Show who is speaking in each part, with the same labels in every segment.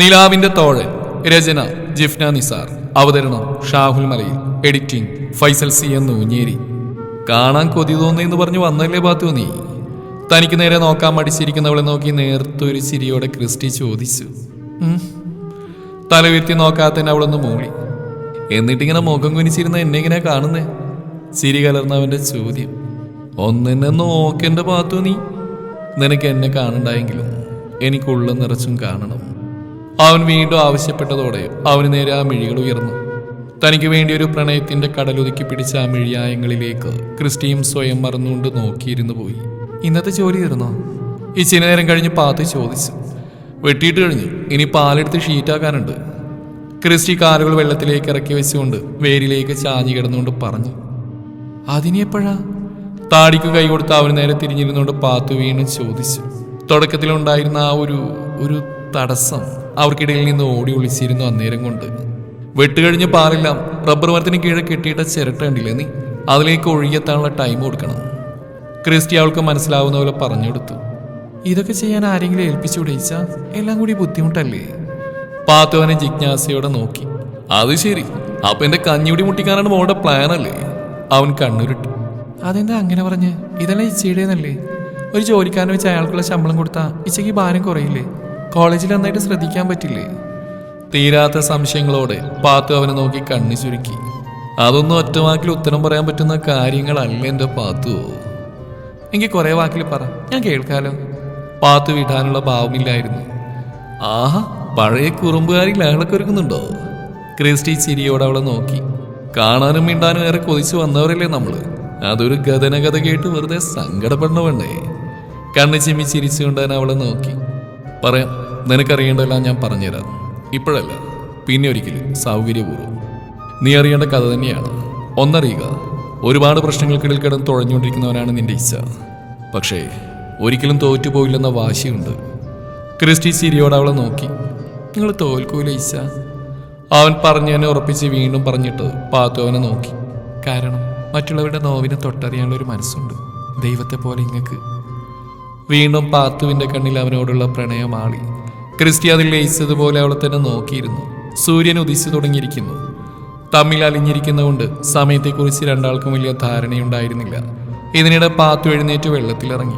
Speaker 1: നിലാവിന്റെ തോഴൻ രചന ജിഫ്ന നിസാർ അവതരണം Shahul Malayil editing Faisal C എന്ന് ഊഞ്ഞേരി കാണാൻ കൊതി തോന്നിയെന്ന് പറഞ്ഞു വന്നല്ലേ ബാത്തു നീ? തനിക്ക് നേരെ നോക്കാൻ മടിച്ചിരിക്കുന്നവളെ നോക്കി നേർത്തൊരു ചിരിയോടെ ക്രിസ്റ്റി ചോദിച്ചു. തല ഉയർത്തി നോക്കാത്തന്നെ അവളൊന്ന് മൂളി. എന്നിട്ടിങ്ങനെ മുഖം കുനിച്ചിരുന്ന എന്നെ ഇങ്ങനെ കാണുന്നേ? ചിരി കലർന്നവന്റെ ചോദ്യം. ഒന്നെന്നെ നോക്കെന്റെ പാത്തു നീ. നിനക്ക് എന്നെ കാണണ്ടായെങ്കിലും എനിക്കുള്ള നിറച്ചും കാണണം. അവൻ വീണ്ടും ആവശ്യപ്പെട്ടതോടെ അവന് നേരെ ആ മിഴികൾ ഉയർന്നു. തനിക്ക് വേണ്ടി ഒരു പ്രണയത്തിന്റെ കടലൊതുക്കി പിടിച്ച ആ മിഴിയായങ്ങളിലേക്ക് ക്രിസ്റ്റിയും സ്വയം മറന്നുകൊണ്ട് നോക്കിയിരുന്നു പോയി. ഇന്നത്തെ ജോലി തീർന്നോ? ഇച്ചിരി നേരം കഴിഞ്ഞ് പാത്ത് ചോദിച്ചു. വെട്ടിയിട്ട് കഴിഞ്ഞ് ഇനി പാലെടുത്ത് ഷീറ്റാക്കാനുണ്ട്. ക്രിസ്റ്റി കാലുകൾ വെള്ളത്തിലേക്ക് ഇറക്കി വെച്ചുകൊണ്ട് വേരിലേക്ക് ചാഞ്ഞു കിടന്നുകൊണ്ട് പറഞ്ഞു. അതിനെപ്പോഴാ താടിക്ക് കൈ കൊടുത്ത് അവന് നേരെ തിരിഞ്ഞിരുന്നുകൊണ്ട് പാത്തു വീണ്ടും ചോദിച്ചു. തുടക്കത്തിലുണ്ടായിരുന്ന ആ ഒരു ഒരു തടസ്സം അവർക്കിടയിൽ നിന്ന് ഓടി ഒളിച്ചിരുന്നു അന്നേരം കൊണ്ട്. വെട്ടുകഴിഞ്ഞ് പാറില്ല റബ്ബർ മരത്തിന് കീഴെ കെട്ടിയിട്ട ചിരട്ട ഉണ്ടില്ലേ നീ? അതിലേക്ക് ഒഴുകിയെത്താനുള്ള ടൈം കൊടുക്കണം. ക്രിസ്റ്റി അവൾക്ക് മനസ്സിലാവുന്ന പോലെ പറഞ്ഞു കൊടുത്തു ഇതൊക്കെ ചെയ്യാൻ ആരെങ്കിലും ഏൽപ്പിച്ചു എല്ലാം കൂടി ബുദ്ധിമുട്ടല്ലേ? പാത്തു അവനെ ജിജ്ഞാസയോടെ നോക്കി. അത് ശരി. അപ്പൊ എന്റെ കഞ്ഞിയുടി മുട്ടിക്കാനാണ് മോളുടെ പ്ലാൻ അല്ലേ? അവൻ കണ്ണുരുട്ടി. അതെന്താ അങ്ങനെ പറഞ്ഞ്? ഇതെല്ലാം ഇച്ചയുടേന്നല്ലേ ഒരു ജോലിക്കാരനെ വെച്ച് അയാൾക്കുള്ള ശമ്പളം കൊടുത്താൽ ഇച്ചയ്ക്ക് ഭാരം കുറയില്ലേ? കോളേജിൽ നന്നായിട്ട് ശ്രദ്ധിക്കാൻ പറ്റില്ലേ? തീരാത്ത സംശയങ്ങളോടെ പാത്തു അവനെ നോക്കി കണ്ണു ചുരുക്കി. അതൊന്നും ഒറ്റ വാക്കിൽ ഉത്തരം പറയാൻ പറ്റുന്ന കാര്യങ്ങളല്ല എന്റെ പാത്തു. എങ്കിൽ കുറെ വാക്കിൽ പറ ഞാൻ കേൾക്കാലോ. പാത്തു വിടാനുള്ള ഭാവമില്ലായിരുന്നു. ആഹ പഴയ കുറുമ്പുകാരി ലഹളൊക്കെ ഒരുക്കുന്നുണ്ടോ ക്രിസ്റ്റി ചിരിയോടെ അവളെ നോക്കി. കാണാനും മിണ്ടാനും ഏറെ കൊതിച്ചു വന്നവരല്ലേ നമ്മൾ. അതൊരു ഗതനകഥ കേട്ട് വെറുതെ സങ്കടപ്പെടണ വേണ്ടേ കണ്ണ് ചിമ്മി ചിരിച്ചുകൊണ്ട് അവളെ നോക്കി. പറയാം നിനക്കറിയേണ്ടതെല്ലാം ഞാൻ പറഞ്ഞുതരാം. ഇപ്പോഴല്ല പിന്നെ ഒരിക്കലും സൗകര്യപൂർവം. നീ അറിയേണ്ട കഥ തന്നെയാണ്. ഒന്നറിയുക ഒരുപാട് പ്രശ്നങ്ങൾക്കിടയിൽ കിടന്ന് തുഴഞ്ഞുകൊണ്ടിരിക്കുന്നവനാണ് നിന്റെ ഇച്ഛ. പക്ഷേ ഒരിക്കലും തോറ്റുപോയില്ലെന്ന വാശിയുണ്ട്. ക്രിസ്റ്റി സിരിയോട് അവളെ നോക്കി. നിങ്ങൾ തോൽക്കൂല ഇച്ഛ? അവൻ പറഞ്ഞു തന്നെ ഉറപ്പിച്ച് വീണ്ടും പറഞ്ഞിട്ട് പാത്തു അവനെ നോക്കി. കാരണം മറ്റുള്ളവരുടെ നോവിനെ തൊട്ടറിയാനുള്ള ഒരു മനസ്സുണ്ട്. ദൈവത്തെ പോലെ ഇങ്ങക്ക്. വീണ്ടും പാത്തുവിന്റെ കണ്ണിൽ അവനോടുള്ള പ്രണയമാളി ക്രിസ്റ്റി അതിൽ ലയിച്ചതുപോലെ അവളെ തന്നെ നോക്കിയിരുന്നു. സൂര്യൻ ഉദിച്ചു തുടങ്ങിയിരിക്കുന്നു. തമ്മിൽ അലിഞ്ഞിരിക്കുന്നതുകൊണ്ട് സമയത്തെക്കുറിച്ച് രണ്ടാൾക്കും വലിയ ധാരണയുണ്ടായിരുന്നില്ല. ഇതിനിടെ പാത്തു എഴുന്നേറ്റ് വെള്ളത്തിലിറങ്ങി.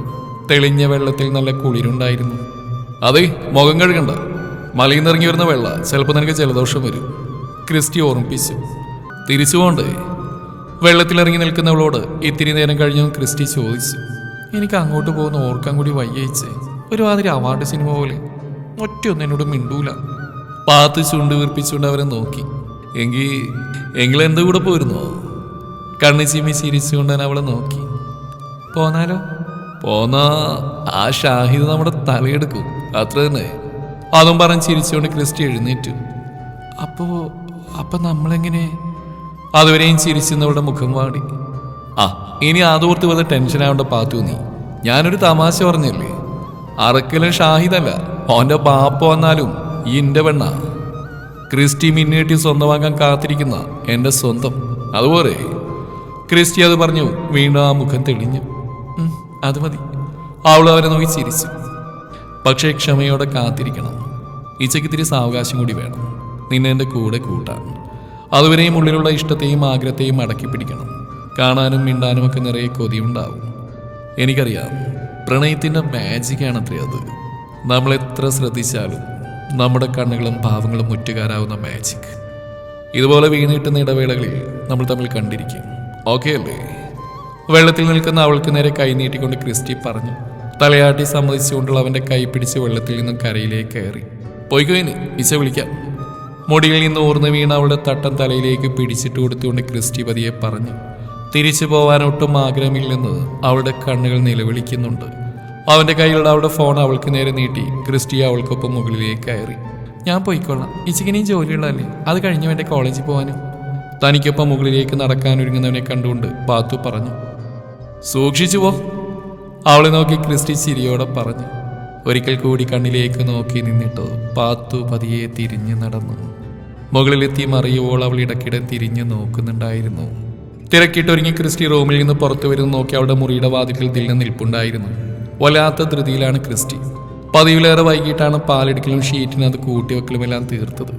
Speaker 1: തെളിഞ്ഞ വെള്ളത്തിൽ നല്ല കുളിരുണ്ടായിരുന്നു. അതെ മുഖം കഴുകണ്ട. മലയിൽ നിന്ന് വരുന്ന വെള്ള ചിലപ്പോൾ നിനക്ക് ജലദോഷം വരും. ക്രിസ്റ്റി ഓർമ്മിപ്പിച്ചു. തിരിച്ചു പോണ്ടേ? വെള്ളത്തിലിറങ്ങി നിൽക്കുന്നവളോട് ഇത്തിരി നേരം കഴിഞ്ഞു ക്രിസ്റ്റി ചോദിച്ചു. എനിക്ക് അങ്ങോട്ട് പോകുന്ന ഓർക്കാൻ കൂടി വയ്യയിച്ച് ഒരുമാതിരി അവാർഡ് സിനിമ പോലെ. ഒറ്റയൊന്നും എന്നോട് മിണ്ടൂല. പാത്ത് ചൂണ്ട് വീർപ്പിച്ചുകൊണ്ട് അവരെ നോക്കി. എങ്കിൽ എങ്കിലെന്ത് കൂടെ പോയിരുന്നോ കണ്ണു ചീമി ചിരിച്ചുകൊണ്ട് തന്നെ അവളെ നോക്കി. പോന്നാലോ? പോന്നാ ആ ഷാഹിദ് നമ്മുടെ തലയെടുക്കും. അത്ര തന്നെ. അതും പറഞ്ഞ് ചിരിച്ചുകൊണ്ട് ക്രിസ്റ്റി എഴുന്നേറ്റു. അപ്പോ അപ്പൊ നമ്മളെങ്ങനെ? അതുവരെയും ചിരിച്ചെന്നവളുടെ മുഖം വാടി. ആ ഇനി അതോർത്ത് വല്ല ടെൻഷൻ ആവേണ്ട പാത്തു നീ. ഞാനൊരു തമാശ പറഞ്ഞല്ലേ? അറക്കലും ഷാഹിദല്ല. ഓന്റെ ബാപ്പ വന്നാലും ഈ ഇന്റെ പെണ്ണ. ക്രിസ്റ്റി മിന്നേറ്റി സ്വന്തമാക്കാൻ കാത്തിരിക്കുന്ന എന്റെ സ്വന്തം. അതുപോലെ ക്രിസ്റ്റി അത് പറഞ്ഞു വീണ്ടും ആ മുഖം തെളിഞ്ഞു. അത് മതി. അവൾ അവരെ നോക്കി ചിരിച്ചു. പക്ഷേ ക്ഷമയോടെ കാത്തിരിക്കണം. ഇച്ചയ്ക്ക് ഇത്തിരി സാവകാശം കൂടി വേണം. നിന്നെ എന്റെ കൂടെ കൂട്ടാൻ. അതുവരെയും ഉള്ളിലുള്ള ഇഷ്ടത്തെയും ആഗ്രഹത്തെയും അടക്കി പിടിക്കണം. കാണാനും മിണ്ടാനും ഒക്കെ നിറയെ കൊതിയുണ്ടാവും. എനിക്കറിയാം പ്രണയത്തിന്റെ മാജിക്കാണത്രേ അത്. നമ്മൾ എത്ര ശ്രദ്ധിച്ചാലും നമ്മുടെ കണ്ണുകളും ഭാവങ്ങളും മുറ്റുകാരാവുന്ന മാജിക് ഇതുപോലെ വീണിട്ടുന്ന ഇടവേളകളിൽ നമ്മൾ തമ്മിൽ കണ്ടിരിക്കും. ഓക്കെ അല്ലേ? വെള്ളത്തിൽ നിൽക്കുന്ന അവൾക്ക് നേരെ കൈ നീട്ടിക്കൊണ്ട് ക്രിസ്റ്റി പറഞ്ഞു തലയാട്ടി സമ്മതിച്ചുകൊണ്ടുള്ള അവന്റെ കൈ പിടിച്ച് വെള്ളത്തിൽ നിന്നും കരയിലേക്ക് കയറി. പോയിക്കോയിന് ഇച്ച വിളിക്കാം. മുടിയിൽ നിന്ന് ഊർന്നു വീണ അവളുടെ തട്ടം തലയിലേക്ക് പിടിച്ചിട്ട് കൊടുത്തുകൊണ്ട് ക്രിസ്റ്റി പതിയെ പറഞ്ഞു തിരിച്ചു പോവാൻ ഒട്ടും ആഗ്രഹമില്ലെന്ന് അവളുടെ കണ്ണുകൾ നിലവിളിക്കുന്നുണ്ട്. അവന്റെ കയ്യിലുള്ള അവളുടെ ഫോൺ അവൾക്ക് നേരെ നീട്ടി. ക്രിസ്റ്റി അവൾക്കൊപ്പം മുകളിലേക്ക് കയറി. ഞാൻ പോയിക്കൊള്ളാം ഇച്ചിക്കിനെയും ജോലിയുള്ളതല്ലേ? അത് കഴിഞ്ഞു എന്റെ കോളേജിൽ പോകാനും തനിക്കൊപ്പം മുകളിലേക്ക് നടക്കാൻ ഒരുങ്ങുന്നവനെ കണ്ടുകൊണ്ട് പാത്തു പറഞ്ഞു. സൂക്ഷിച്ചു പോ. അവളെ നോക്കി ക്രിസ്റ്റി ചിരിയോടെ പറഞ്ഞു. ഒരിക്കൽ കൂടി കണ്ണിലേക്ക് നോക്കി നിന്നിട്ട് പാത്തു പതിയെ തിരിഞ്ഞു നടന്നു. മുകളിലെത്തി മറിയുമ്പോൾ അവൾ ഇടയ്ക്കിടെ തിരിഞ്ഞു നോക്കുന്നുണ്ടായിരുന്നു. തിരക്കിട്ടൊരുങ്ങി ക്രിസ്റ്റി റൂമിൽ നിന്ന് പുറത്തു വരുന്ന നോക്കി അവളുടെ മുറിയുടെ വാതിലിൽ ദില്ല നിൽപ്പുണ്ടായിരുന്നു. വല്ലാത്ത ധൃതിയിലാണ് ക്രിസ്റ്റി. പതിവിലേറെ വൈകിട്ടാണ് പാലെടുക്കലും ഷീറ്റിനത് കൂട്ടിവെക്കലും എല്ലാം തീർത്തത്.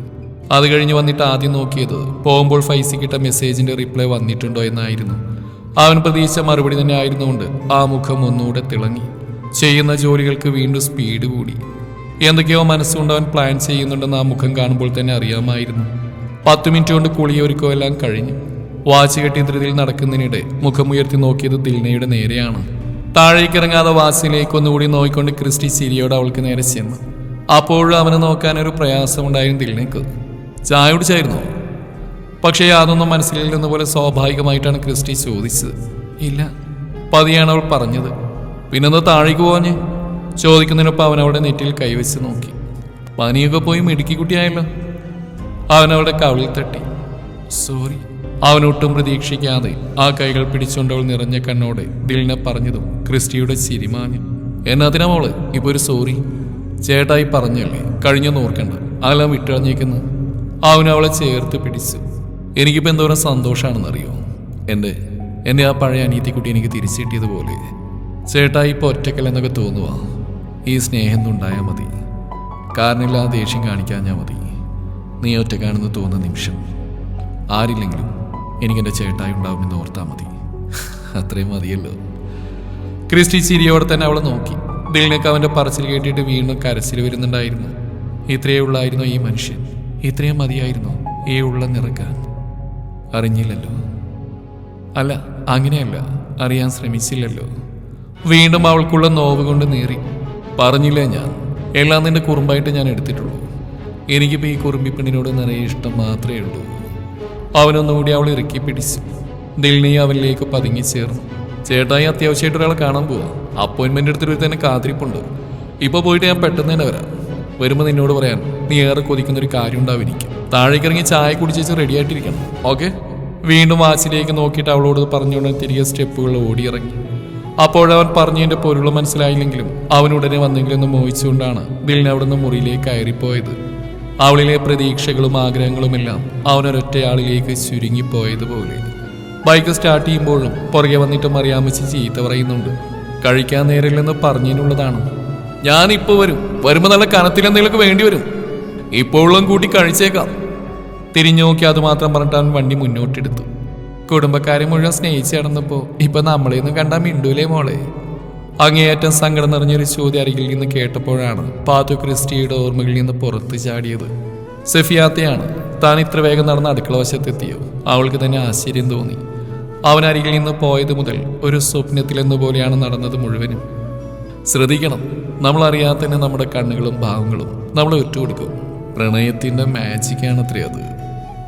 Speaker 1: അത് കഴിഞ്ഞ് വന്നിട്ട് ആദ്യം നോക്കിയത് പോകുമ്പോൾ ഫൈസി കിട്ട മെസ്സേജിന്റെ റിപ്ലൈ വന്നിട്ടുണ്ടോ എന്നായിരുന്നു. അവൻ പ്രതീക്ഷിച്ച മറുപടി തന്നെ ആയിരുന്നുകൊണ്ട് ആ മുഖം ഒന്നുകൂടെ തിളങ്ങി. ചെയ്യുന്ന ജോലികൾക്ക് വീണ്ടും സ്പീഡ് കൂടി. എന്തൊക്കെയോ മനസ്സുകൊണ്ട് അവൻ പ്ലാൻ ചെയ്യുന്നുണ്ടെന്ന് ആ മുഖം കാണുമ്പോൾ തന്നെ അറിയാമായിരുന്നു. പത്ത് മിനിറ്റ് കൊണ്ട് കുളിയൊരുക്കോ എല്ലാം കഴിഞ്ഞു. വാച്ച് കെട്ടി ധൃതിയിൽ നടക്കുന്നതിനിടെ മുഖമുയർത്തി നോക്കിയത് ദിൽനയുടെ നേരെയാണ്. താഴേക്ക് ഇറങ്ങാതെ വാച്ചിലേക്ക് ഒന്നുകൂടി നോക്കിക്കൊണ്ട് ക്രിസ്റ്റി ചിരിയോട് അവൾക്ക് നേരെ ചെന്നു. അപ്പോഴും അവനെ നോക്കാൻ ഒരു പ്രയാസമുണ്ടായിരുന്നു ദിൽനയ്ക്ക് ചായ കുടിച്ചായിരുന്നു? പക്ഷേ അതൊന്നും മനസ്സിലില്ലെന്ന പോലെ സ്വാഭാവികമായിട്ടാണ് ക്രിസ്റ്റി ചോദിച്ചത്. ഇല്ല പതിയാണ് അവൾ പറഞ്ഞത്. പിന്നെന്താ താഴേക്ക് പോവാഞ്ഞ്? ചോദിക്കുന്നതിനൊപ്പം അവൻ അവളുടെ നെറ്റിയിൽ കൈവച്ച് നോക്കി. പനിയൊക്കെ പോയി മിടുക്കിക്കുട്ടിയായല്ലോ അവൻ അവളുടെ കവിളിൽ തട്ടി. സോറി. അവനൊട്ടും പ്രതീക്ഷിക്കാതെ ആ കൈകൾ പിടിച്ചുകൊണ്ടവൾ നിറഞ്ഞ കണ്ണോടെ ദിലിനെ പറഞ്ഞതും ക്രിസ്റ്റിയുടെ ചിരിമാഞ്ഞു എന്നതിനാ ഇപ്പൊ ഒരു സോറി. ചേട്ടായി പറഞ്ഞല്ലേ? കഴിഞ്ഞൊന്നും ഓർക്കണ്ട. അതെല്ലാം വിട്ടഴഞ്ഞേക്കുന്നു അവൻ അവളെ ചേർത്ത് പിടിച്ചു. എനിക്കിപ്പോൾ എന്തോരം സന്തോഷമാണെന്നറിയോ എന്റെ എന്റെ ആ പഴയ അനീതിക്കുട്ടി എനിക്ക് തിരിച്ചു കിട്ടിയതുപോലെ. ചേട്ടായി ഇപ്പോൾ ഒറ്റക്കല്ലെന്നൊക്കെ തോന്നുക ഈ സ്നേഹം ഉണ്ടായാൽ മതി. കാരണമില്ലാതെ ദേഷ്യം കാണിക്കാഞ്ഞാൽ മതി. നീ ഒറ്റക്കാണെന്ന് തോന്നുന്ന നിമിഷം. ആരില്ലെങ്കിലും എനിക്കെന്റെ ചേട്ടായി ഉണ്ടാവുമെന്ന് ഓർത്താൽ മതി. അത്രയും മതിയല്ലോ. ക്രിസ്റ്റി ചിരിയോടെ തന്നെ അവളെ നോക്കി. ദിലിനൊക്കെ അവന്റെ പറച്ചിൽ കേട്ടിട്ട് വീണ്ടും കരച്ചിൽ വരുന്നുണ്ടായിരുന്നു. ഇത്രയേ ഉള്ളായിരുന്നു ഈ മനുഷ്യൻ. ഇത്രയും മതിയായിരുന്നു ഈ ഉള്ള നിറക്കാൻ അറിഞ്ഞില്ലല്ലോ. അല്ല അങ്ങനെയല്ല. അറിയാൻ ശ്രമിച്ചില്ലല്ലോ. വീണ്ടും അവൾക്കുള്ള നോവ് കൊണ്ട് നേറി. പറഞ്ഞില്ലേ ഞാൻ? എല്ലാം നിന്റെ കുറുമ്പായിട്ട് ഞാൻ എടുത്തിട്ടുള്ളൂ. എനിക്കിപ്പോൾ ഈ കുറുമ്പി പെണ്ണിനോട് നിറയെ ഇഷ്ടം മാത്രമേ ഉള്ളൂ. അവനൊന്നുകൂടി അവൾ ഇറുക്കി പിടിച്ചു. ദിൽനി അവനിലേക്ക് പതുങ്ങി ചേർന്നു. ചേട്ടായി അത്യാവശ്യമായിട്ട് ഒരാളെ കാണാൻ പോവാ. അപ്പോയിന്റ്മെന്റ് എടുത്തിട്ട് തന്നെ കാത്തിരിപ്പുണ്ട്. ഇപ്പൊ പോയിട്ട് ഞാൻ പെട്ടെന്ന് തന്നെ വരാം. വരുമ്പോൾ നിന്നോട് പറയാൻ നീ ഏറെ കൊതിക്കുന്ന ഒരു കാര്യം ഉണ്ടാവിരിക്കും. താഴേക്കിറങ്ങി ചായ കുടിച്ചേച്ച് റെഡി ആയിട്ടിരിക്കണം. ഓക്കെ വീണ്ടും വാച്ചിലേക്ക് നോക്കിയിട്ട് അവളോട് പറഞ്ഞുകൊണ്ട് തിരികെ സ്റ്റെപ്പുകൾ ഓടിയിറങ്ങി. അപ്പോഴവൻ പറഞ്ഞതിന്റെ പൊരുൾ മനസ്സിലായില്ലെങ്കിലും അവൻ ഉടനെ വന്നെങ്കിലും ഒന്ന് മോഹിച്ചുകൊണ്ടാണ് ദിലിന് അവിടുന്ന് മുറിയിലേക്ക് കയറിപ്പോയത്. അവളിലെ പ്രതീക്ഷകളും ആഗ്രഹങ്ങളുമെല്ലാം അവനൊരൊറ്റയാളിലേക്ക് ചുരുങ്ങിപ്പോയതുപോലെ. ബൈക്ക് സ്റ്റാർട്ട് ചെയ്യുമ്പോഴും പുറകെ വന്നിട്ട് വെച്ച് ചീത്ത പറയുന്നുണ്ട്. കഴിക്കാൻ നേരില്ലെന്ന് പറഞ്ഞതിനുള്ളതാണ് ഞാനിപ്പോൾ വരും. വരുമ്പോൾ നല്ല കനത്തിലെന്തെങ്കിലുമൊക്കെ വേണ്ടി വരും. ഇപ്പോഴും കൂട്ടി കഴിച്ചേക്കാം. തിരിഞ്ഞു നോക്കി അത് മാത്രം പറഞ്ഞിട്ട് അവൻ വണ്ടി മുന്നോട്ടെടുത്തു. കുടുംബക്കാരെ മുഴുവൻ സ്നേഹിച്ച് നടന്നപ്പോൾ ഇപ്പം നമ്മളെയൊന്നും കണ്ടാൽ മിണ്ടൂലേ മോളെ. അങ്ങേയറ്റം സങ്കടം നിറഞ്ഞൊരു ചോദ്യം അരികിൽ നിന്ന് കേട്ടപ്പോഴാണ് പാത്തു ക്രിസ്റ്റിയുടെ ഓർമ്മകളിൽ നിന്ന് പുറത്ത് ചാടിയത്. സെഫിയാത്തയാണ്. താൻ ഇത്ര വേഗം നടന്ന് അടുക്കള വശത്തെത്തിയോ? അവൾക്ക് തന്നെ ആശ്ചര്യം തോന്നി. അവൻ അരികിൽ നിന്ന് പോയത് മുതൽ ഒരു സ്വപ്നത്തിലെന്ന പോലെയാണ് നടന്നത് മുഴുവനും. ശ്രദ്ധിക്കണം. നമ്മൾ അറിയാതെ തന്നെ നമ്മുടെ കണ്ണുകളും ഭാവങ്ങളും നമ്മളെ ഒറ്റുകൊടുക്കും. പ്രണയത്തിന്റെ മാജിക്കാണ് അത്രേ അത്.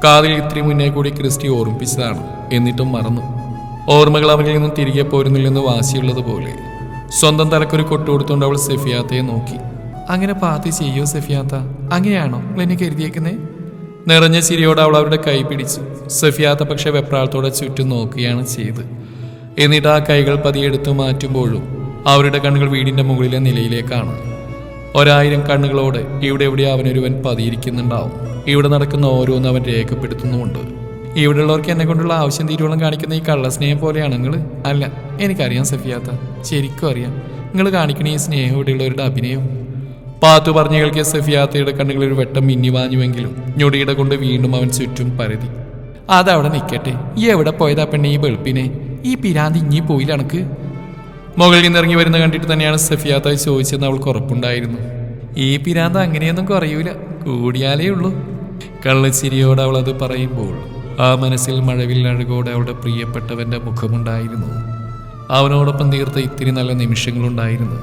Speaker 1: കാതിൽ ഇത്തിരി മുന്നേ കൂടി ക്രിസ്റ്റി ഓർമ്മിപ്പിച്ചതാണ്. എന്നിട്ടും മറന്നു. ഓർമ്മകൾ അവനിൽ നിന്നും തിരികെ പോരുന്നില്ലെന്ന് വാശിയുള്ളതുപോലെ. സ്വന്തം തലക്കൊരു കൊട്ടു കൊടുത്തുകൊണ്ട് അവൾ സെഫിയാത്തയെ നോക്കി. അങ്ങനെ പാത്തി ചെയ്യോ സെഫിയാത്ത? അങ്ങനെയാണോ എന്നെ കരുതിയേക്കുന്നേ? നിറഞ്ഞ ചിരിയോടെ അവൾ അവരുടെ കൈ പിടിച്ചു. സെഫിയാത്ത പക്ഷെ വെപ്രാളത്തോടെ ചുറ്റും നോക്കുകയാണ് ചെയ്ത്. എന്നിട്ട് ആ കൈകൾ പതിയെടുത്തു മാറ്റുമ്പോഴും അവരുടെ കണ്ണുകൾ വീടിന്റെ മുകളിലെ നിലയിലേക്കാണ്. ഒരായിരം കണ്ണുകളോടെ ഇവിടെ എവിടെ അവനൊരുവൻ പതിയിരിക്കുന്നുണ്ടാവും. ഇവിടെ നടക്കുന്ന ഓരോന്നും അവൻ രേഖപ്പെടുത്തുന്നുമുണ്ട്. ഇവിടെയുള്ളവർക്ക് എന്നെ കൊണ്ടുള്ള ആവശ്യം തീരുവോളം കാണിക്കുന്ന ഈ കള്ളസ്നേഹം പോലെയാണ് നിങ്ങൾ അല്ല എനിക്കറിയാം സഫിയാത്ത. ശരിക്കും അറിയാം. നിങ്ങൾ കാണിക്കണ ഈ സ്നേഹം ഇവിടെയുള്ളവരുടെ അഭിനയം. പാത്തു പറഞ്ഞു കേൾക്കിയ സഫിയാത്തയുടെ കണ്ണുകളിൽ ഒരു വെട്ടം മിന്നി വാഞ്ഞുവെങ്കിലും ഞൊടിയുടെ കൊണ്ട് വീണ്ടും അവൻ ചുറ്റും പരതി. അതവിടെ നിൽക്കട്ടെ ഈ എവിടെ പോയതാ പെണ്ണെ ഈ വെളുപ്പിനെ? ഈ പിരാന്തി ഇഞ്ഞി പോയില്ല എനക്ക് മുകളിൽ നിന്ന് ഇറങ്ങി വരുന്ന കണ്ടിട്ട് തന്നെയാണ് സഫിയാത്ത ചോദിച്ചതെന്ന് അവൾക്ക് ഉറപ്പുണ്ടായിരുന്നു. ഈ പിരാന്ത അങ്ങനെയൊന്നും കുറയൂല. കൂടിയാലേ ഉള്ളൂ. കള്ളച്ചിരിയോട് അവൾ അത് പറയുമ്പോൾ ആ മനസ്സിൽ മഴവിൽ അഴകോടെ അവളുടെ പ്രിയപ്പെട്ടവന്റെ മുഖമുണ്ടായിരുന്നു. അവനോടൊപ്പം തീർത്ത ഇത്തിരി നല്ല നിമിഷങ്ങളുണ്ടായിരുന്നു.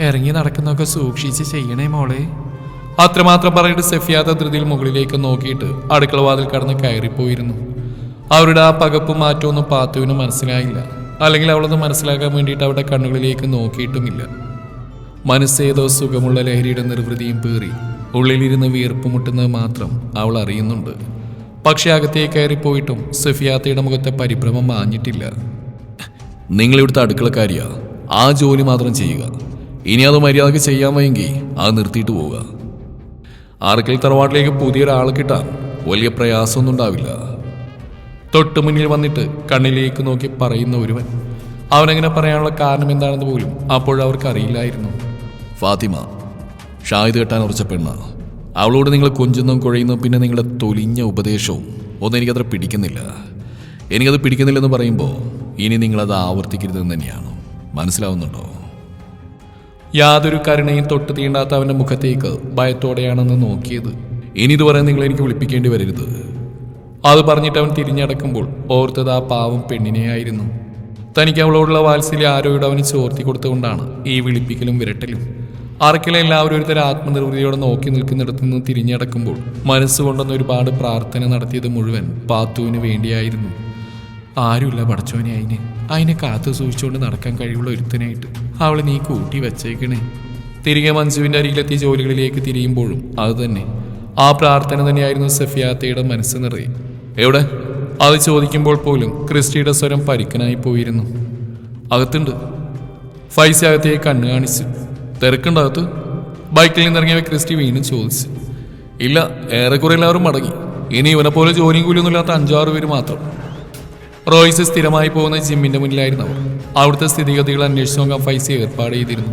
Speaker 1: ഇറങ്ങി നടക്കുന്നൊക്കെ സൂക്ഷിച്ച് ചെയ്യണേ മോളെ. അത്രമാത്രം പറഞ്ഞിട്ട് സെഫിയാത്ത ധൃതിയിൽ മുകളിലേക്ക് നോക്കിയിട്ട് അടുക്കള വാതിൽ കടന്ന് കയറിപ്പോയിരുന്നു. അവരുടെ ആ പകപ്പും മാറ്റമൊന്നും പാത്തുവിന് മനസ്സിലായില്ല. അല്ലെങ്കിൽ അവളൊന്ന് മനസ്സിലാക്കാൻ വേണ്ടിയിട്ട് അവരുടെ കണ്ണുകളിലേക്ക് നോക്കിയിട്ടുമില്ല. മനസ്സേതോ സുഖമുള്ള ലഹരിയുടെ നിർവൃതിയും പേറി ഉള്ളിലിരുന്ന് വീർപ്പ് മുട്ടുന്നത് മാത്രം അവൾ അറിയുന്നുണ്ട്. പക്ഷെ അകത്തേ കയറിപ്പോയിട്ടും സഫിയാത്തയുടെ മുഖത്തെ പരിഭ്രമം മാഞ്ഞിട്ടില്ല. നിങ്ങൾ ഇവിടുത്തെ അടുക്കളക്കാരിയാ ആ ജോലി മാത്രം ചെയ്യുക. ഇനി അത് മര്യാദയ്ക്ക് ചെയ്യാൻ വയ്യെങ്കിൽ അത് നിർത്തിയിട്ട് പോവുക. ആർക്കൽ തറവാട്ടിലേക്ക് പുതിയൊരാളെ കിട്ടാൻ വലിയ പ്രയാസമൊന്നും ഉണ്ടാവില്ല. തൊട്ടു മുന്നിൽ വന്നിട്ട് കണ്ണിലേക്ക് നോക്കി പറയുന്ന ഒരുവൻ. അവനങ്ങനെ പറയാനുള്ള കാരണം എന്താണെന്ന് പോലും അപ്പോഴവർക്ക് അറിയില്ലായിരുന്നു. ഫാത്തിമ ഷാഹിദ് കെട്ടാൻ ഉറച്ച പെണ്ണ. അവളോട് നിങ്ങൾ കൊഞ്ചുന്നതും കുഴയുന്നു പിന്നെ നിങ്ങളുടെ തൊലിഞ്ഞ ഉപദേശവും ഒന്നും എനിക്കത്ര പിടിക്കുന്നില്ല. എനിക്കത് പിടിക്കുന്നില്ലെന്ന് പറയുമ്പോൾ ഇനി നിങ്ങളത് ആവർത്തിക്കരുതെന്ന് തന്നെയാണ്? മനസ്സിലാവുന്നുണ്ടോ? യാതൊരു കരുണയും തൊട്ട് തീണ്ടാത്ത അവന്റെ മുഖത്തേക്ക് ഭയത്തോടെയാണെന്ന് നോക്കിയത്. ഇനി ഇതുവരെ നിങ്ങൾ എനിക്ക് വിളിപ്പിക്കേണ്ടി വരരുത്. അത് പറഞ്ഞിട്ട് അവൻ തിരിഞ്ഞടക്കുമ്പോൾ ഓർത്തത് ആ പാവം പെണ്ണിനെയായിരുന്നു. തനിക്ക് അവളോടുള്ള വാത്സല്യം ആരോയോട് അവന് ചോർത്തി കൊടുത്തുകൊണ്ടാണ് ഈ വിളിപ്പിക്കലും വിരട്ടലും. ആർക്കെല്ലാം എല്ലാവരും ഒരുതരം ആത്മനിർവൃതിയോടെ നോക്കി നിൽക്കുന്നിടത്തു നിന്ന് തിരിഞ്ഞടക്കുമ്പോൾ മനസ്സുകൊണ്ടൊന്ന് ഒരുപാട് പ്രാർത്ഥന നടത്തിയത് മുഴുവൻ പാത്തുവിന് വേണ്ടിയായിരുന്നു. ആരുമില്ല പടച്ചോനെ അതിന് അതിനെ കാത്തു സൂക്ഷിച്ചുകൊണ്ട് നടക്കാൻ കഴിവുള്ള ഒരുത്തനായിട്ട് അവളെ നീ കൂട്ടി വെച്ചേക്കണേ. തിരികെ മഞ്ജുവിന്റെ അരികിലെത്തിയ ജോലികളിലേക്ക് തിരിയുമ്പോഴും അത് തന്നെ. ആ പ്രാർത്ഥന തന്നെയായിരുന്നു സഫിയാത്തയുടെ മനസ്സ് നിറയെ. എവിടെ? അത് ചോദിക്കുമ്പോൾ പോലും ക്രിസ്റ്റിയുടെ സ്വരം പരിക്കനായി പോയിരുന്നു. അകത്തുണ്ട്. ഫൈസ അകത്തേക്ക് കണ്ണു കാണിച്ചു തിരക്കുണ്ട് ബൈക്കിൽ ബൈക്കിൽ നിന്നിറങ്ങിയ ക്രിസ്റ്റി വീണ്ടും ചോദിച്ചു. ഇല്ല ഏറെക്കുറെ എല്ലാവരും മടങ്ങി. ഇനി ഇവനെ പോലെ ജോലിയും കൂലിയൊന്നും ഇല്ലാത്ത അഞ്ചാറ് പേര് മാത്രം. റോയ്സ് സ്ഥിരമായി പോകുന്ന ജിമ്മിന്റെ മുന്നിലായിരുന്നു അവർ. അവിടുത്തെ സ്ഥിതിഗതികൾ അന്വേഷിച്ച് നോക്കാൻ ഫൈസ ഏർപ്പാട് ചെയ്തിരുന്നു.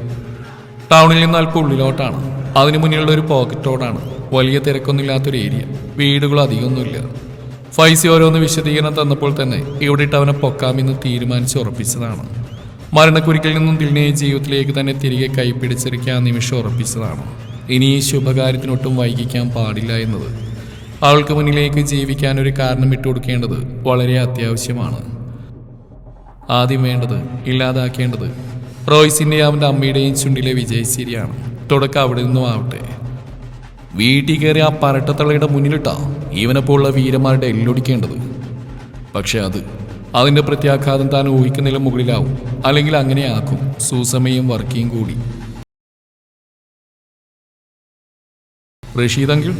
Speaker 1: ടൗണിൽ നിന്ന് അല്പം ഉള്ളിലോട്ടാണ്. അതിന് മുന്നിലുള്ള ഒരു പോക്കറ്റ് റോഡാണ് വലിയ തിരക്കൊന്നുമില്ലാത്തൊരു ഏരിയ വീടുകൾ അധികമൊന്നുമില്ല. ഫൈസി ഓരോന്ന് വിശദീകരണം തന്നപ്പോൾ തന്നെ ഇവിടെ ഇട്ട് അവനെ പൊക്കാമെന്ന് തീരുമാനിച്ച് ഉറപ്പിച്ചതാണ്. മരണക്കുരിക്കിൽ നിന്നും തിരിഞ്ഞ ജീവിതത്തിലേക്ക് തന്നെ തിരികെ കൈപ്പിടിച്ചിരിക്കാൻ നിമിഷം ഉറപ്പിച്ചതാണ്. ഇനി ഈ ശുഭകാര്യത്തിനൊട്ടും വൈകിക്കാൻ പാടില്ല എന്നത്. അവൾക്ക് മുന്നിലേക്ക് ജീവിക്കാൻ ഒരു കാരണം ഇട്ടുകൊടുക്കേണ്ടത് വളരെ അത്യാവശ്യമാണ്. ആദ്യം വേണ്ടത് ഇല്ലാതാക്കേണ്ടത് റോയ്സിന്റെയും അവന്റെ അമ്മയുടെയും ചുണ്ടിലെ വിജയശ്ശേരിയാണ് തുടക്കം അവിടെ നിന്നും ആവട്ടെ. വീട്ടിൽ കയറി ആ പരട്ടത്തളയുടെ മുന്നിലിട്ടാ ഇവനെപ്പോലുള്ള വീരന്മാരുടെ എല്ലൊടിക്കേണ്ടത്. പക്ഷെ അത് അതിന്റെ പ്രത്യാഘാതം താൻ ഊഹിക്കുന്നതിലും മുകളിലാവും. അല്ലെങ്കിൽ അങ്ങനെ ആക്കും. സൂസമയും വർക്കിയും കൂടി. റഷീദ് അങ്കിൾ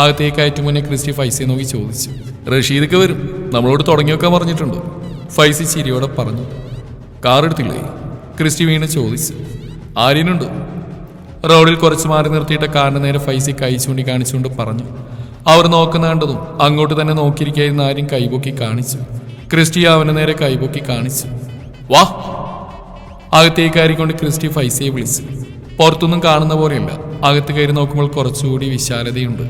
Speaker 1: അകത്തേക്ക് കയറ്റും മുന്നേ ക്രിസ്റ്റി ഫൈസയെ നോക്കി ചോദിച്ചു. റഷീദൊക്കെ വരും. നമ്മളോട് തുടങ്ങി വെക്കാൻ പറഞ്ഞിട്ടുണ്ടോ? ഫൈസി ചിരിയോടെ പറഞ്ഞു. കാർ എടുത്തില്ലേ? ക്രിസ്റ്റി വീണ് ചോദിച്ചു. ആര്യനുണ്ടോ. റോഡിൽ കുറച്ച് മാറി നിർത്തിയിട്ട കാറിന് നേരെ ഫൈസി കൈ ചൂണ്ടി കാണിച്ചുകൊണ്ട് പറഞ്ഞു. അവർ നോക്കുന്ന കണ്ടതും അങ്ങോട്ട് തന്നെ നോക്കിയിരിക്കായിരുന്ന ആര്യം കൈപൊക്കി കാണിച്ചു. ക്രിസ്റ്റി അവന് നേരെ കൈപൊക്കി കാണിച്ചു. വാ. അകത്തേക്ക് കയറിക്കൊണ്ട് ക്രിസ്റ്റി ഫൈസയെ വിളിച്ചു. പുറത്തൊന്നും കാണുന്ന പോലെയല്ല. അകത്ത് കയറി നോക്കുമ്പോൾ കുറച്ചുകൂടി വിശാലതയുണ്ട്.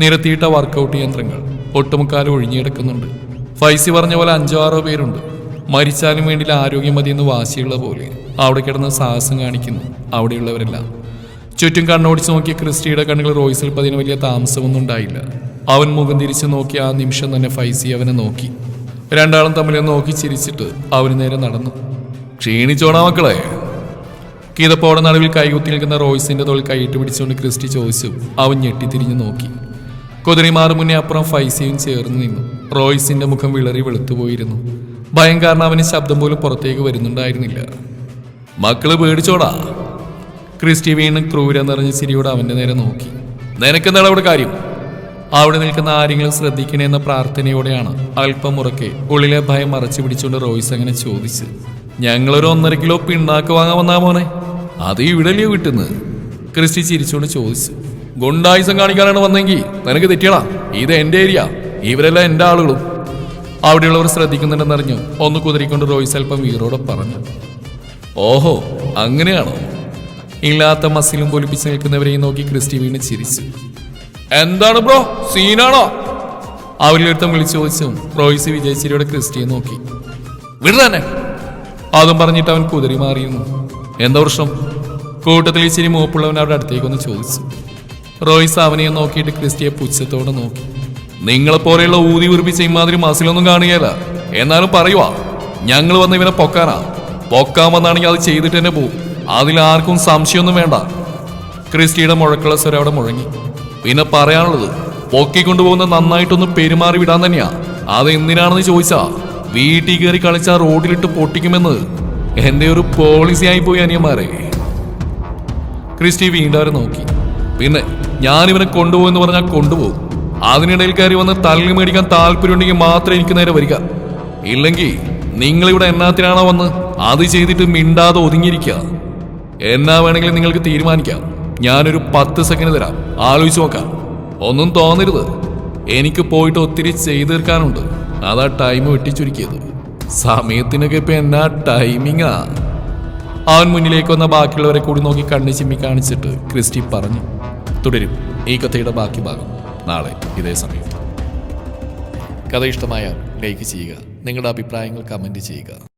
Speaker 1: നിരത്തിയിട്ട വർക്കൗട്ട് യന്ത്രങ്ങൾ ഒട്ടുമുക്കാലും ഒഴിഞ്ഞിടക്കുന്നുണ്ട് ഫൈസി പറഞ്ഞ പോലെ അഞ്ചോ ആറോ പേരുണ്ട്. മരിച്ചാലും വേണ്ടിയില്ല ആരോഗ്യം മതിയെന്ന് വാശിയുള്ള പോലെ. അവിടെ കിടന്ന് സാഹസം കാണിക്കുന്നു അവിടെയുള്ളവരെല്ലാം. ചുറ്റും കണ്ണോടിച്ച് നോക്കി ക്രിസ്റ്റിയുടെ കണ്ണുകൾ റോയ്സിൽ പതിന് വലിയ താമസമൊന്നും ഉണ്ടായില്ല. അവൻ മുഖം തിരിച്ചു നോക്കി ആ നിമിഷം തന്നെ ഫൈസി അവനെ നോക്കി. രണ്ടാളും തമ്മിൽ നോക്കി ചിരിച്ചിട്ട് അവന് നേരെ നടന്നു. ക്ഷീണിച്ചോണാ മക്കളെ. കീതപ്പോടെ നടുവിൽ കൈകുത്തി നിൽക്കുന്ന റോയ്സിന്റെ തോൽ കൈയിട്ട് പിടിച്ചുകൊണ്ട് ക്രിസ്റ്റി ചോദിച്ചു. അവൻ ഞെട്ടിത്തിരിഞ്ഞു നോക്കി. കുതിരിമാറ് മുന്നേ അപ്പുറം ഫൈസിയും ചേർന്ന് നിന്നു. റോയ്സിന്റെ മുഖം വിളറി വെളുത്തുപോയിരുന്നു. ഭയം കാരണം അവന് ശബ്ദം പോലും പുറത്തേക്ക് വരുന്നുണ്ടായിരുന്നില്ല. മക്കൾ പേടിച്ചോടാ. ക്രിസ്റ്റി വീണ്ടും ക്രൂര നിറഞ്ഞ ചിരിയോട് അവന്റെ നേരെ നോക്കി. നിനക്കെന്താണ് അവിടെ കാര്യം? അവിടെ നിൽക്കുന്ന ആരെങ്കിലും ശ്രദ്ധിക്കണേ എന്ന പ്രാർത്ഥനയോടെയാണ് അല്പം ഉറക്കെ ഉള്ളിലെ ഭയം മറച്ചു പിടിച്ചുകൊണ്ട് റോയ്സ് അങ്ങനെ ചോദിച്ചു ഞങ്ങളൊരു ഒന്നര കിലോ പിണ്ണാക്ക് വാങ്ങാൻ വന്നാ മോനെ? അത് ഇവിടെയല്ലേ കിട്ടുന്നത്? ക്രിസ്റ്റി ചിരിച്ചുകൊണ്ട് ചോദിച്ചു ഗുണ്ടായുസം കാണിക്കാനാണ് വന്നെങ്കിൽ നിനക്ക് തെറ്റിയടാ. ഇത് എന്റെ ഏരിയ. ഇവരെല്ലാം എന്റെ ആളുകളും. അവിടെയുള്ളവർ ശ്രദ്ധിക്കുന്നുണ്ടെന്നറിഞ്ഞു ഒന്ന് കുതിരിക്കൊണ്ട് റോയ്സ് അല്പം വീറോടെ പറഞ്ഞു ഓഹോ അങ്ങനെയാണോ? ഇല്ലാത്ത മസിലും പൊലിപ്പിച്ച് നിൽക്കുന്നവരെയും നോക്കി ക്രിസ്റ്റി വീണ് ചിരിച്ചു. എന്താണ് ബ്രോ? സീനാണോ? അവരിലൊരുത്തം വിളിച്ചു ചോദിച്ചു റോയ്സ് വിജയശ്ശേരിയുടെ ക്രിസ്റ്റിയെ നോക്കി. വിടുതന്നെ അതും പറഞ്ഞിട്ട് അവൻ കുതിരി മാറിയിരുന്നു. എന്താ പ്രശ്നം? കൂട്ടത്തിൽ ഇച്ചിരി മൂപ്പുള്ളവൻ അവരുടെ അടുത്തേക്കൊന്ന് ചോദിച്ചു. റോയ്സ് അവനെ നോക്കിയിട്ട് ക്രിസ്റ്റിയെ പുച്ഛത്തോടെ നോക്കി. നിങ്ങളെ പോലെയുള്ള ഊതി ഉറപ്പിച്ച ഇമാതിരി മസിലൊന്നും കാണുകയല്ല. എന്നാലും പറയുവാ ഞങ്ങൾ വന്ന് ഇവനെ പൊക്കാനാ. പൊക്കാൻ വന്നാണെങ്കിൽ അത് ചെയ്തിട്ട് തന്നെ പോകും അതിൽ ആർക്കും സംശയമൊന്നും വേണ്ട. ക്രിസ്റ്റിയുടെ മുഴക്കുള്ള സ്വരം അവിടെ മുഴങ്ങി. പിന്നെ പറയാനുള്ളത് പൊക്കിക്കൊണ്ടുപോകുന്ന നന്നായിട്ടൊന്ന് പെരുമാറി വിടാൻ തന്നെയാ. അത് എന്തിനാണെന്ന് ചോദിച്ചാ വീട്ടിൽ കയറി കളിച്ച റോഡിലിട്ട് പൊട്ടിക്കുമെന്ന് എന്റെ ഒരു പോളിസി ആയി പോയി അനിയന്മാരെ. ക്രിസ്റ്റി വീണ്ടും അവരെ നോക്കി. പിന്നെ ഞാൻ ഇവനെ കൊണ്ടുപോകുമെന്ന് പറഞ്ഞാൽ കൊണ്ടുപോകും. അതിനിടയിൽ കയറി വന്ന് തള്ളി മേടിക്കാൻ താല്പര്യമുണ്ടെങ്കിൽ മാത്രമേ എനിക്ക് നേരെ വരിക. ഇല്ലെങ്കിൽ നിങ്ങളിവിടെ എന്നാത്തിനാണോ വന്ന് അത് ചെയ്തിട്ട് മിണ്ടാതെ ഒതുങ്ങിയിരിക്കുക. എന്നാ വേണമെങ്കിലും നിങ്ങൾക്ക് തീരുമാനിക്കാം. ഞാനൊരു പത്ത് സെക്കൻഡ് തരാം. ആലോചിച്ച് നോക്കാം. ഒന്നും തോന്നരുത്. എനിക്ക് പോയിട്ട് ഒത്തിരി ചെയ്തു തീർക്കാനുണ്ട്. അതാ ടൈം വെട്ടിച്ചുരുക്കിയത്. സമയത്തിനൊക്കെ ഇപ്പൊ എന്നാ ടൈമിങ്ങാ അവൻ മുന്നിലേക്ക് വന്ന ബാക്കിയുള്ളവരെ കൂടി നോക്കി കണ്ണു ചിമ്മി കാണിച്ചിട്ട് ക്രിസ്റ്റി പറഞ്ഞു തുടരും. ഈ കഥയുടെ ബാക്കി ഭാഗം നാളെ ഇതേ സമയം. കഥ ഇഷ്ടമായ ലൈക്ക് ചെയ്യുക. നിങ്ങളുടെ അഭിപ്രായങ്ങൾ കമന്റ് ചെയ്യുക.